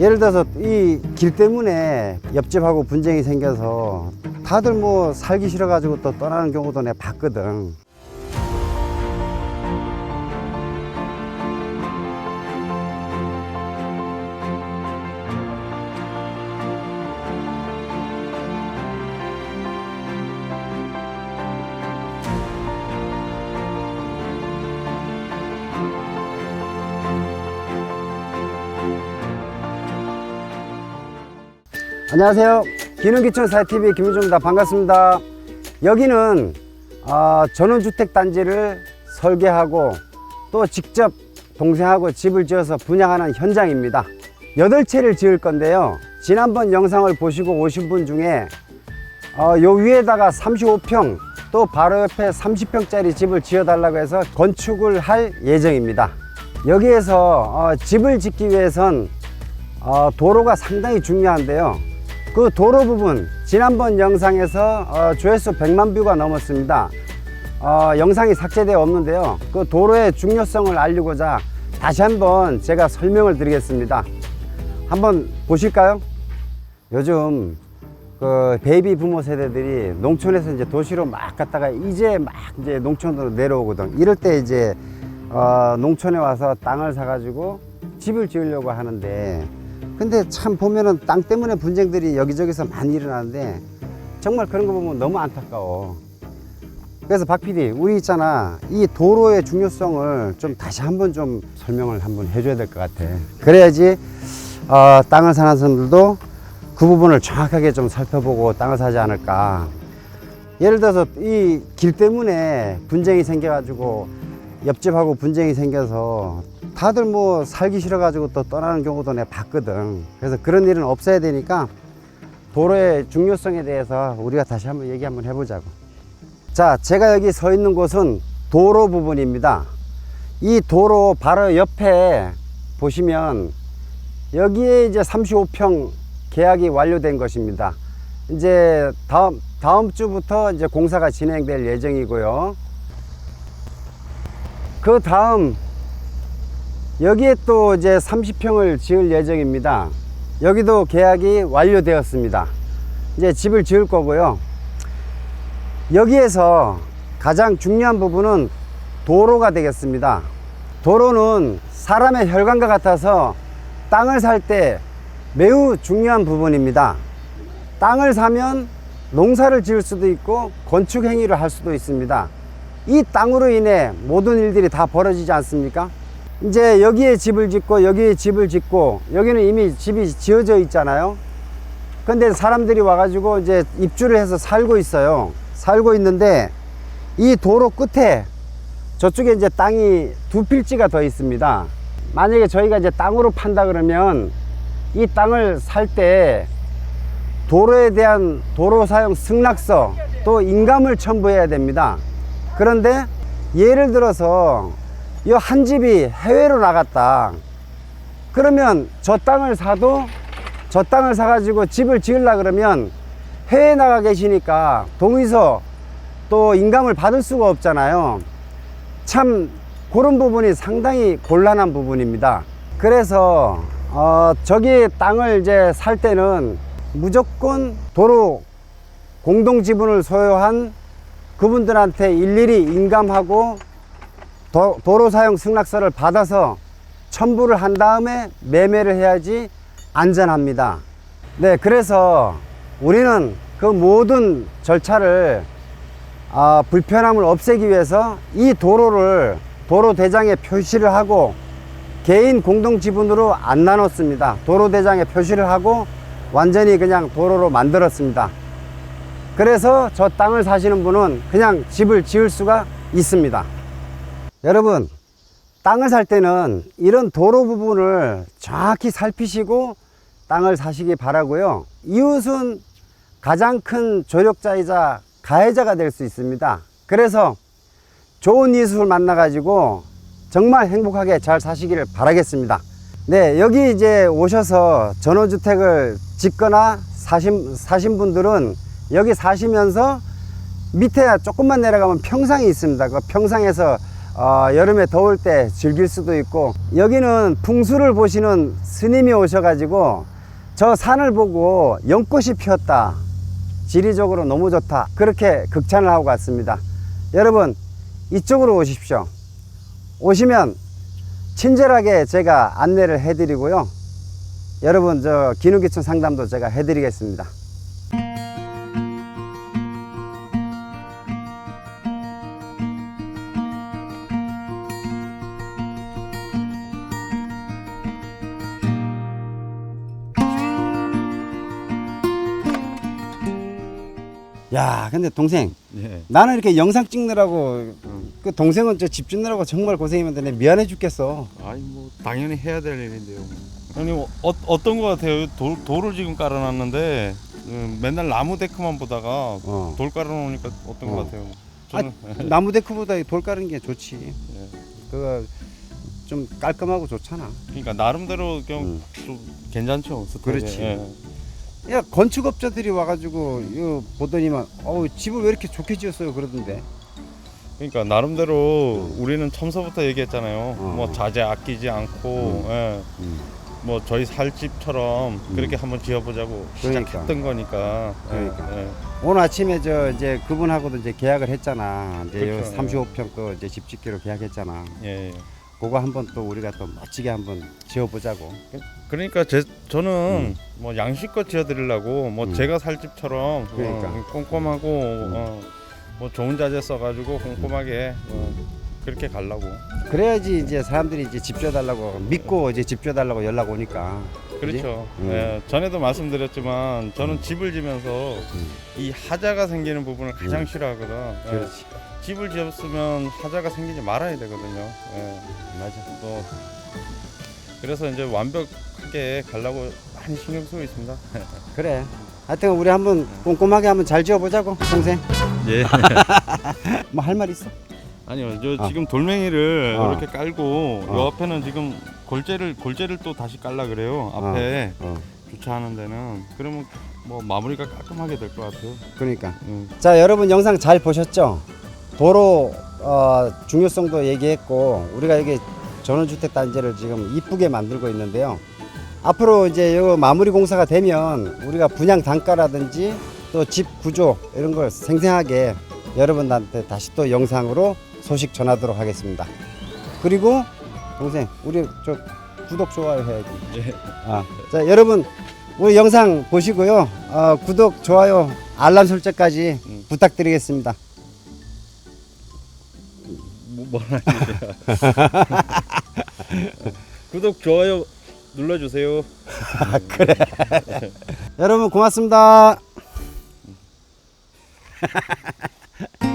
예를 들어서 이 길 때문에 옆집하고 분쟁이 생겨서 다들 뭐 살기 싫어가지고 또 떠나는 경우도 내가 봤거든. 안녕하세요. 기능기촌 사이TV 김윤중입니다. 반갑습니다. 여기는 어, 전원주택단지를 설계하고 또 직접 동생하고 집을 지어서 분양하는 현장입니다. 여덟 채를 지을 건데요. 지난번 영상을 보시고 오신 분 중에 어, 요 위에다가 35평 또 바로 옆에 30평짜리 집을 지어달라고 해서 건축을 할 예정입니다. 여기에서 어, 집을 짓기 위해선 어, 도로가 상당히 중요한데요. 그 도로 부분 지난번 영상에서 어, 조회수 100만 뷰가 넘었습니다. 어, 영상이 삭제되어 없는데요. 그 도로의 중요성을 알리고자 다시 한번 제가 설명을 드리겠습니다. 한번 보실까요? 요즘 그 베이비 부모 세대들이 농촌에서 이제 도시로 막 갔다가 이제 막 이제 농촌으로 내려오거든. 이럴 때 이제 어, 농촌에 와서 땅을 사가지고 집을 지으려고 하는데 근데 참 보면은 땅 때문에 분쟁들이 여기저기서 많이 일어나는데 정말 그런 거 보면 너무 안타까워. 그래서 박 PD, 우리 있잖아. 이 도로의 중요성을 좀 다시 한번 좀 설명을 한번 해줘야 될 것 같아. 그래야지, 어, 땅을 사는 사람들도 그 부분을 정확하게 좀 살펴보고 땅을 사지 않을까. 예를 들어서 이 길 때문에 분쟁이 생겨가지고 옆집하고 분쟁이 생겨서 다들 뭐 살기 싫어가지고 또 떠나는 경우도 내가 봤거든. 그래서 그런 일은 없어야 되니까 도로의 중요성에 대해서 우리가 다시 한번 얘기 한번 해보자고. 자, 제가 여기 서 있는 곳은 도로 부분입니다. 이 도로 바로 옆에 보시면 여기에 이제 35평 계약이 완료된 것입니다. 이제 다음, 다음 주부터 이제 공사가 진행될 예정이고요. 그 다음 여기에 또 이제 30평을 지을 예정입니다. 여기도 계약이 완료되었습니다. 이제 집을 지을 거고요. 여기에서 가장 중요한 부분은 도로가 되겠습니다. 도로는 사람의 혈관과 같아서 땅을 살 때 매우 중요한 부분입니다. 땅을 사면 농사를 지을 수도 있고 건축 행위를 할 수도 있습니다. 이 땅으로 인해 모든 일들이 다 벌어지지 않습니까? 이제 여기에 집을 짓고 여기에 집을 짓고 여기는 이미 집이 지어져 있잖아요. 근데 사람들이 와가지고 이제 입주를 해서 살고 있어요. 살고 있는데 이 도로 끝에 저쪽에 이제 땅이 두 필지가 더 있습니다. 만약에 저희가 이제 땅으로 판다 그러면 이 땅을 살 때 도로에 대한 도로 사용 승낙서 또 인감을 첨부해야 됩니다. 그런데 예를 들어서 이 한 집이 해외로 나갔다. 그러면 저 땅을 사도 저 땅을 사가지고 집을 지으려 그러면 해외에 나가 계시니까 동의서 또 인감을 받을 수가 없잖아요. 참 그런 부분이 상당히 곤란한 부분입니다. 그래서 어, 저기 땅을 이제 살 때는 무조건 도로 공동 지분을 소유한 그분들한테 일일이 인감하고 도, 도로 사용 승낙서를 받아서 첨부를 한 다음에 매매를 해야지 안전합니다. 네, 그래서 우리는 그 모든 절차를 아, 불편함을 없애기 위해서 이 도로를 도로 대장에 표시를 하고 개인 공동 지분으로 안 나눴습니다. 도로 대장에 표시를 하고 완전히 그냥 도로로 만들었습니다. 그래서 저 땅을 사시는 분은 그냥 집을 지을 수가 있습니다. 여러분, 땅을 살 때는 이런 도로 부분을 정확히 살피시고 땅을 사시기 바라고요. 이웃은 가장 큰 조력자이자 가해자가 될 수 있습니다. 그래서 좋은 이웃을 만나 가지고 정말 행복하게 잘 사시기를 바라겠습니다. 네, 여기 이제 오셔서 전원주택을 짓거나 사신, 사신 분들은 여기 사시면서 밑에 조금만 내려가면 평상이 있습니다. 그 평상에서 어, 여름에 더울 때 즐길 수도 있고 여기는 풍수를 보시는 스님이 오셔가지고 저 산을 보고 연꽃이 피었다. 지리적으로 너무 좋다. 그렇게 극찬을 하고 갔습니다. 여러분 이쪽으로 오십시오. 오시면 친절하게 제가 안내를 해드리고요. 여러분 저 기능기촌 상담도 제가 해드리겠습니다. 야, 근데 동생, 예. 나는 이렇게 영상 찍느라고 그 동생은 저 집 짓느라고 정말 고생했는데 내 미안해 죽겠어. 아니 뭐 당연히 해야 될 일인데요. 아니 뭐 어, 어떤 거 같아요? 돌, 돌을 지금 깔아놨는데 음, 맨날 나무 데크만 보다가 어. 돌 깔아놓으니까 어떤 어. 거 같아요? 아, 저는 나무 데크보다 돌 깔은 게 좋지. 예. 그거 좀 깔끔하고 좋잖아. 그러니까 나름대로 그냥 음. 좀 괜찮죠. 스타일이. 그렇지. 예. 야 건축업자들이 와가지고 이거 보더니만 어우 집을 왜 이렇게 좋게 지었어요 그러던데. 그러니까 나름대로 우리는 처음서부터 얘기했잖아요. 어. 뭐 자재 아끼지 않고 예. 뭐 저희 살 집처럼 그렇게 한번 지어보자고 그러니까. 시작했던 거니까. 예, 그러니까. 예. 오늘 아침에 저 이제 그분하고도 이제 계약을 했잖아. 이제 그렇죠. 35평 또 이제 집 짓기로 계약했잖아. 예, 예. 그거 한번 또 우리가 또 멋지게 한번 지어보자고. 그러니까 제 저는 뭐 양식껏 지어드리려고 뭐 음. 제가 살 집처럼 그러니까. 어, 꼼꼼하고 어, 뭐 좋은 자재 써가지고 꼼꼼하게 어, 그렇게 가려고 그래야지 이제 사람들이 이제 집 줘달라고 믿고 이제 집 줘달라고 연락 오니까. 그지? 그렇죠. 음. 예, 전에도 말씀드렸지만 저는 집을 지면서 이 하자가 생기는 부분을 가장 음. 싫어하거든. 예, 그렇지. 집을 지었으면 하자가 생기지 말아야 되거든요. 예, 맞아. 또 그래서 이제 완벽하게 가려고 많이 신경 쓰고 있습니다. 그래. 하여튼 우리 한번 꼼꼼하게 한번 잘 지어보자고 동생. 예. 뭐 할 말 있어? 아니요, 저 아. 지금 돌멩이를 어. 이렇게 깔고 어. 요 앞에는 지금 골재를 골재를 또 다시 깔라 그래요. 앞에 어. 주차하는 데는 그러면 뭐 마무리가 깔끔하게 될 것 같아요. 그러니까. 음. 자 여러분 영상 잘 보셨죠? 도로 어, 중요성도 얘기했고 우리가 여기 전원주택 단지를 지금 이쁘게 만들고 있는데요. 앞으로 이제 요 마무리 공사가 되면 우리가 분양 단가라든지 또 집 구조 이런 걸 생생하게 여러분한테 다시 또 영상으로 소식 전하도록 하겠습니다. 그리고 동생 우리 저 구독 좋아요 해야지. 예. 아, 자 여러분 우리 영상 보시고요. 어, 구독 좋아요 알람 설정까지 음. 부탁드리겠습니다. 뭐, 뭐라 구독 좋아요 눌러주세요. 여러분 고맙습니다.